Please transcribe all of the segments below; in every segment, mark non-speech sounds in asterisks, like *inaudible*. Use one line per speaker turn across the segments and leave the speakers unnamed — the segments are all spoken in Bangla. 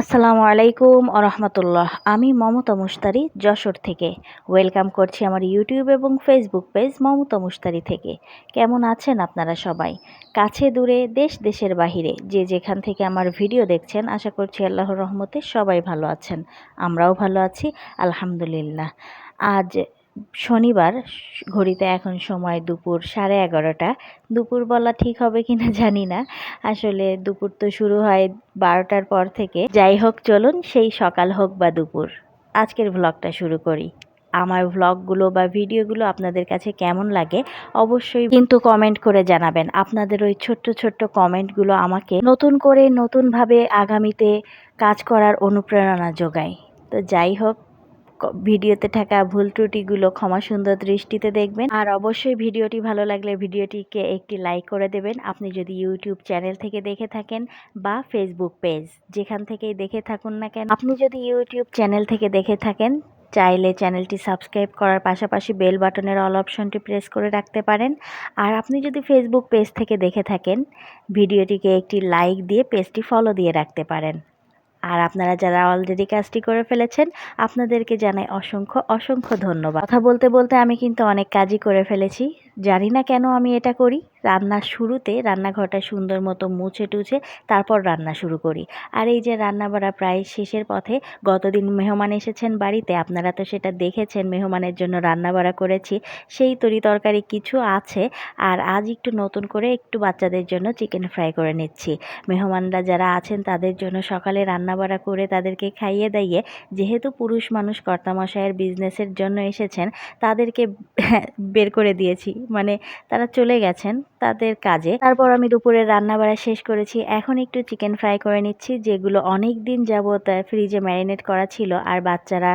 আসসালামু আলাইকুম আরহামতুল্লাহ আমি মমতা মুস্তারি যশোর থেকে। ওয়েলকাম করছি আমার ইউটিউব এবং ফেসবুক পেজ মমতা মুস্তারি থেকে। কেমন আছেন আপনারা সবাই? কাছে দূরে, দেশ দেশের বাহিরে, যে যেখান থেকে আমার ভিডিও দেখছেন, আশা করছি আল্লাহর রহমতে সবাই ভালো আছেন। আমরাও ভালো আছি, আলহামদুলিল্লাহ। আজ শনিবার ঘড়িতে এখন সময় দুপুর সাড়ে এগারোটা। দুপুর বলা ঠিক হবে কি না *laughs* জানি না। আসলে দুপুর তো শুরু হয় বারোটার পর থেকে। যাই হোক, চলুন সেই সকাল হোক বা দুপুর। আজকের ভ্লগটা শুরু করি। আমার ভ্লগগুলো বা ভিডিওগুলো আপনাদের কাছে কেমন লাগে অবশ্যই কিন্তু কমেন্ট করে জানাবেন। আপনাদের ওই ছোট্ট ছোট্ট কমেন্টগুলো আমাকে নতুন করে নতুনভাবে আগামীতে কাজ করার অনুপ্রেরণা যোগায়। তো যাই হোক ভিডিওতে থাকা ভুল ত্রুটিগুলো ক্ষমা সুন্দর দৃষ্টিতে দেখবেন। আর অবশ্যই ভিডিওটি ভালো লাগলে ভিডিওটিকে একটি লাইক করে দেবেন। আপনি যদি ইউটিউব চ্যানেল থেকে দেখে থাকেন বা ফেসবুক পেজ যেখান থেকেই দেখে থাকুন না কেন, আপনি যদি ইউটিউব চ্যানেল থেকে দেখে থাকেন, চাইলে চ্যানেলটি সাবস্ক্রাইব করার পাশাপাশি বেল বাটনের অল অপশনটি প্রেস করে রাখতে পারেন। আর আপনি যদি ফেসবুক পেজ থেকে দেখে থাকেন, ভিডিওটিকে একটি লাইক দিয়ে পেজটি ফলো দিয়ে রাখতে পারেন। আর আপনারা যারা অলরেডি কাজটি করে ফেলেছেন, আপনাদেরকে জানাই অসংখ্য অসংখ্য ধন্যবাদ। কথা বলতে বলতে আমি কিন্তু অনেক কাজই করে ফেলেছি। জানি না কেন আমি এটা করি। রান্নার শুরুতে রান্নাঘরটা সুন্দর মতো মুছে টুছে তারপর রান্না শুরু করি। আর এই যে রান্না বাড়া প্রায় শেষের পথে গতদিন মেহমান এসেছেন বাড়িতে, আপনারা তো সেটা দেখেছেন মেহমানের জন্য রান্না বাড়া করেছি। সেই তরি তরকারি কিছু আছে আর আজ একটু নতুন করে একটু বাচ্চাদের জন্য চিকেন ফ্রাই করে নিচ্ছি। মেহমানরা যারা আছেন তাদের জন্য সকালে রান্না বাড়া করে তাদেরকে খাইয়ে দাইয়ে, যেহেতু পুরুষ মানুষ কর্তামশায়ের বিজনেসের জন্য এসেছেন, তাদেরকে বের করে দিয়েছি। মানে তারা চলে গেছেন তাদের কাজে। তারপর আমি দুপুরে রান্না বাড়া শেষ করেছি। এখন একটু চিকেন ফ্রাই করে নিচ্ছি, যেগুলো অনেক দিন যাবৎ ফ্রিজে ম্যারিনেট করা ছিল আর বাচ্চারা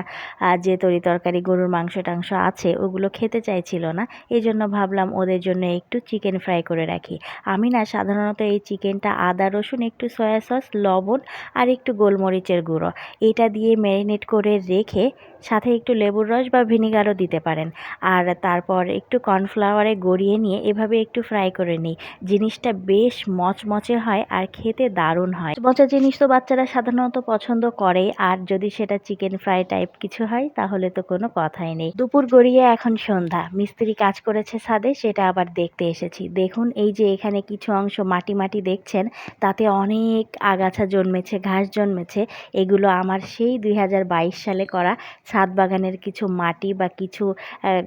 যে তরি তরকারি, গরুর মাংস টাংস আছে, ওগুলো খেতে চাইছিল না। এই জন্য ভাবলাম ওদের জন্য একটু চিকেন ফ্রাই করে রাখি। আমি না সাধারণত এই চিকেনটা আদা, রসুন, একটু সয়া সস লবণ আর একটু গোলমরিচের গুঁড়ো। এটা দিয়ে ম্যারিনেট করে রেখে সাথে একটু লেবুর রস বা ভিনিগারও দিতে পারেন। আর তারপর একটু কর্নফ্লাওয়ারে গড়িয়ে নিয়ে এভাবে একটু ফ্রাই করে নিই। জিনিসটা বেশ মচমচে হয় আর খেতে দারুণ হয়। মচা জিনিস তো বাচ্চারা সাধারণত পছন্দ করে। আর যদি সেটা চিকেন ফ্রাই টাইপ কিছু হয়, তাহলে তো কোনো কথাই নেই। দুপুর গড়িয়ে এখন সন্ধ্যা। মিস্ত্রি কাজ করেছে ছাদে, সেটা আবার দেখতে এসেছি। দেখুন, এই যে এখানে কিছু অংশ মাটি মাটি দেখছেন, তাতে অনেক আগাছা জন্মেছে, ঘাস জন্মেছে। এগুলো আমার সেই দুই হাজার বাইশ সালে করা ছাদ বাগানের কিছু মাটি বা কিছু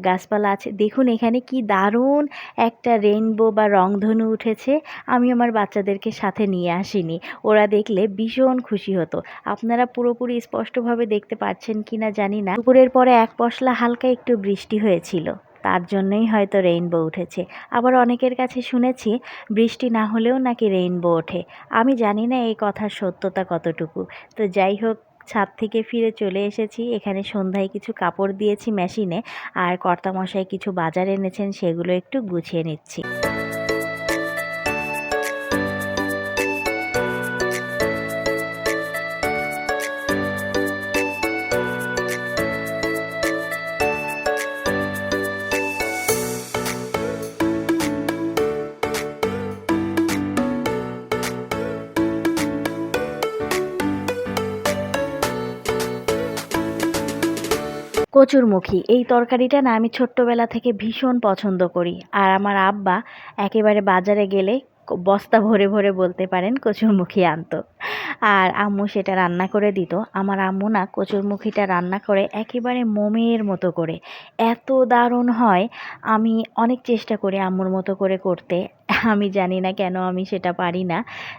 গাছপালা আছে। দেখুন এখানে কি দারুণ একটা রেইনবো বা রংধনু উঠেছে। আমি আমার বাচ্চাদেরকে সাথে নিয়ে আসিনি। ওরা দেখলে ভীষণ খুশি হতো। আপনারা পুরোপুরি স্পষ্টভাবে দেখতে পাচ্ছেন কি না জানি না। দুপুরের পরে এক পশলা হালকা একটু বৃষ্টি হয়েছিল। তার জন্যই হয়তো রেইনবো উঠেছে। আবার অনেকের কাছে শুনেছি, বৃষ্টি না হলেও নাকি রেইনবো ওঠে। আমি জানি না এই কথার সত্যতা কতটুকু। তো যাই হোক ছাদ থেকে ফিরে চলে এসেছি। এখানে সন্ধ্যায় কিছু কাপড় দিয়েছি মেশিনে, আর কর্তামশাই কিছু বাজার এনেছেন, সেগুলো একটু গুছিয়ে নিচ্ছি। কচুরমুখী, এই তরকারিটা না আমি ছোট্টবেলা থেকে ভীষণ পছন্দ করি। আর আমার আব্বা একেবারে বাজারে গেলে বস্তা ভরে ভরে বলতে পারেন কচুরমুখী আনতো। আর আম্মু সেটা রান্না করে দিত। আমার আম্মু না কচুরমুখীটা রান্না করে একেবারে মোমের মতো করে। এত দারুণ হয়, আমি অনেক চেষ্টা করি আম্মুর মতো করে করতে। আমি জানি না কেন আমি সেটা পারি না।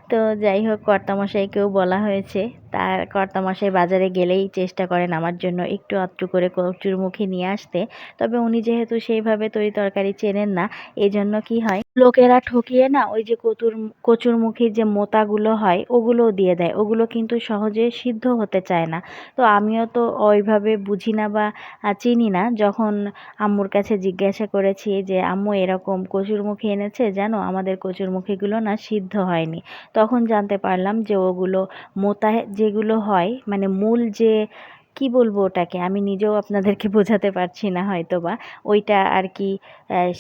তো যাই হোক, কর্তামশাইকেও বলা হয়েছে। তার কর্তামশাই বাজারে গেলেই চেষ্টা করেন আমার জন্য একটু আধটু করে কচুরমুখী নিয়ে আসতে। তবে উনি যেহেতু সেইভাবে তরি তরকারি চেনেন না এই জন্য কি হয়, লোকেরা ঠকিয়ে না ওই যে কচুর কচুরমুখীর যে মোতাগুলো হয়, ওগুলোও দিয়ে দেয়। ওগুলো কিন্তু সহজে সিদ্ধ হতে চায় না। তো আমিও তো ওইভাবে বুঝি না বা চিনি না। যখন আম্মুর কাছে জিজ্ঞাসা করেছি যে, আম্মু, এরকম কচুরমুখী এনেছে? জানো আমাদের কচুরমুখীগুলো না সিদ্ধ হয়নি। তখন জানতে পারলাম যে ওগুলো মোতা যেগুলো হয় মানে মূল যে, কি বলব ওটাকে, আমি নিজেও আপনাদেরকে বোঝাতে পারছি না হয়তো বা ওইটা আর কি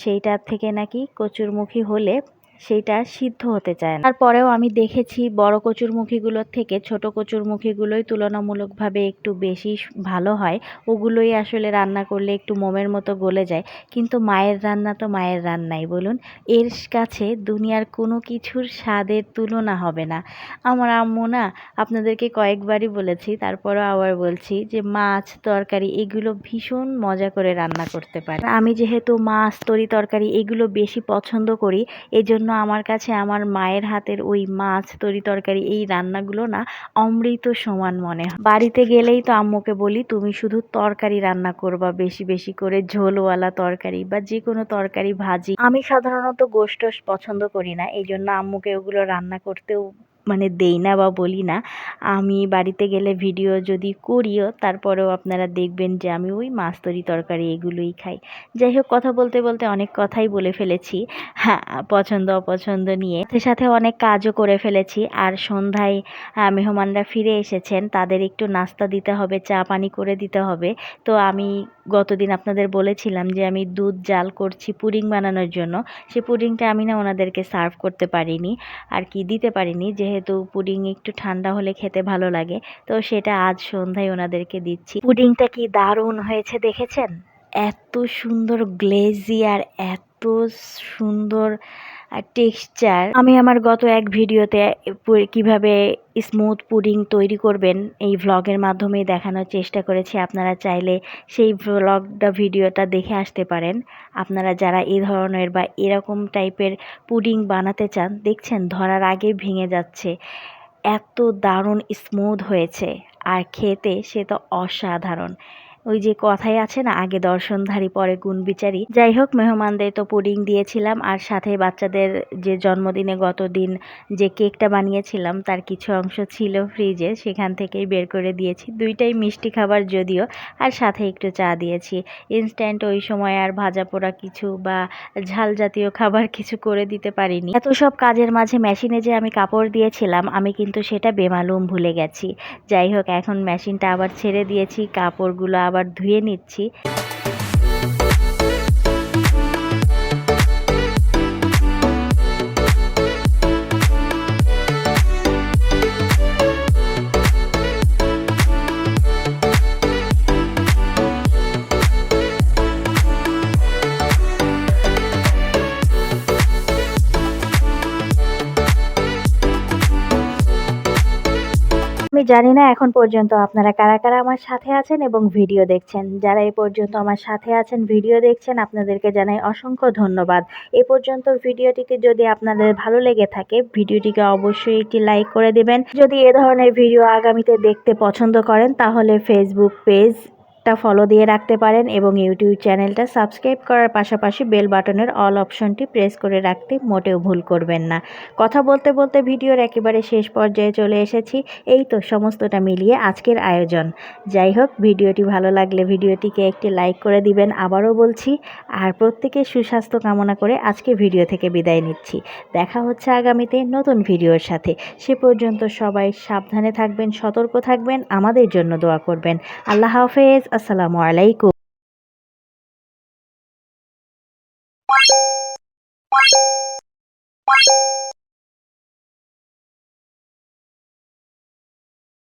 সেইটার থেকে নাকি কচুরমুখী হলে সেইটা সিদ্ধ হতে চায় না। তারপরেও আমি দেখেছি বড় কচুরমুখীগুলোর থেকে ছোট কচুরমুখীগুলোই তুলনামূলকভাবে একটু বেশি ভালো হয়। ওগুলোই আসলে রান্না করলে একটু মোমের মতো গলে যায়। কিন্তু মায়ের রান্না তো মায়ের রান্নাই, বলুন। এর কাছে দুনিয়ার কোনো কিছুর স্বাদের তুলনা হবে না। আমার আম্মু না, আপনাদেরকে কয়েকবারই বলেছি, তারপরও আবার বলছি যে মাছ, তরকারি এগুলো ভীষণ মজা করে রান্না করতে পারে। আমি যেহেতু মাছ, তরি, তরকারি এগুলো বেশি পছন্দ করি, এজন্য আমার কাছে আমার মায়ের হাতের ওই মাছ, তরি তরকারি, এই রান্নাগুলো না অমৃত সমান মনে হয়। বাড়িতে গেলেই তো আম্মুকে বলি, তুমি শুধু তরকারি রান্না করবা, বেশি বেশি করে ঝোলওয়ালা তরকারি বা যে কোনো তরকারি ভাজি। আমি সাধারণত গোষ্ঠ পছন্দ করি না এই জন্য আম্মুকে ওগুলো রান্না করতেও মানে দেই না বা বলি না, আমি বাড়িতে গেলে ভিডিও যদি করিও, তারপরেও আপনারা দেখবেন যে আমি ওই মাছ তরি তরকারি এগুলোই খাই। যাই হোক, কথা বলতে বলতে অনেক কথাই বলে ফেলেছি হ্যাঁ পছন্দ অপছন্দ নিয়ে। সাথে সাথে অনেক কাজও করে ফেলেছি, আর সন্ধ্যায় মেহমানরা ফিরে এসেছেন, তাদের একটু নাস্তা দিতে হবে, চা পানি করে দিতে হবে। তো আমি গতদিন আপনাদের বলেছিলাম যে আমি দুধ জাল করছি পুডিং বানানোর জন্য, সে পুডিংটা আমি না ওনাদেরকে সার্ভ করতে পারিনি, আর কি দিতে পারিনি, যেহেতু পুডিং একটু ঠান্ডা হলে খেতে ভালো লাগে, তো সেটা আজ সন্ধ্যায় ওনাদেরকে দিচ্ছি। পুডিংটা কি দারুণ হয়েছে দেখেছেন? এত সুন্দর, গ্লেজি আর এত সুন্দর টেক্সচার আমি আমার গত এক ভিডিওতে কীভাবে স্মুথ পুডিং তৈরি করবেন, এই ভ্লগের মাধ্যমে দেখানোর চেষ্টা করেছি। আপনারা চাইলে সেই ভ্লগটা ভিডিওটা দেখে আসতে পারেন। আপনারা যারা এই ধরনের বা এরকম টাইপের পুডিং বানাতে চান, দেখছেন ধরার আগে ভেঙে যাচ্ছে। এত দারুণ স্মুথ হয়েছে। আর খেতে সে তো অসাধারণ। ওই যে কথাই আছে না, আগে দর্শনধারী, পরে গুণ বিচারি যাই হোক, মেহমানদের তো পুডিং দিয়েছিলাম, আর সাথে বাচ্চাদের যে জন্মদিনে গত দিন যে কেকটা বানিয়েছিলাম, তার কিছু অংশ ছিল ফ্রিজে, সেখান থেকেই বের করে দিয়েছি। দুইটাই মিষ্টি খাবার যদিও, আর সাথে একটু চা দিয়েছি। ইনস্ট্যান্ট ওই সময় আর ভাজা পোড়া কিছু বা ঝাল জাতীয় খাবার কিছু করে দিতে পারিনি। এত সব কাজের মাঝে মেশিনে যে আমি কাপড় দিয়েছিলাম, আমি কিন্তু সেটা বেমালুম ভুলে গেছি। যাই হোক, এখন মেশিনটা আবার ছেড়ে দিয়েছি, কাপড়গুলো আবার ধুয়ে নিচ্ছি। জানি না এখন পর্যন্ত আপনারা কারা কারা আমার সাথে আছেন এবং ভিডিও দেখছেন। যারা এ পর্যন্ত আমার সাথে আছেন, ভিডিও দেখছেন, আপনাদেরকে জানাই অসংখ্য ধন্যবাদ। এ পর্যন্ত ভিডিওটিকে যদি আপনাদের ভালো লেগে থাকে, ভিডিওটিকে অবশ্যই একটি লাইক করে দেবেন। যদি এ ধরনের ভিডিও আগামীতে দেখতে পছন্দ করেন, তাহলে ফেসবুক পেজ টা ফলো দিয়ে রাখতে পারেন এবং ইউটিউব চ্যানেলটা সাবস্ক্রাইব করার পাশাপাশি বেল বাটনের অল অপশনটি প্রেস করে রাখতে মোটেও ভুল করবেন না। কথা বলতে বলতে ভিডিওর একেবারে শেষ পর্যায়ে চলে এসেছি। এই তো সমস্তটা মিলিয়ে আজকের আয়োজন। যাই হোক, ভিডিওটি ভালো লাগলে ভিডিওটিকে একটি লাইক করে দিবেন, আবারও বলছি। আর প্রত্যেকের সুস্বাস্থ্য কামনা করে আজকে ভিডিও থেকে বিদায় নিচ্ছি। দেখা হচ্ছে আগামীতে নতুন ভিডিওর সাথে। সে পর্যন্ত সবাই সাবধানে থাকবেন, সতর্ক থাকবেন, আমাদের জন্য দোয়া করবেন। আল্লাহ হাফেজ আসসালামু আলাইকুম।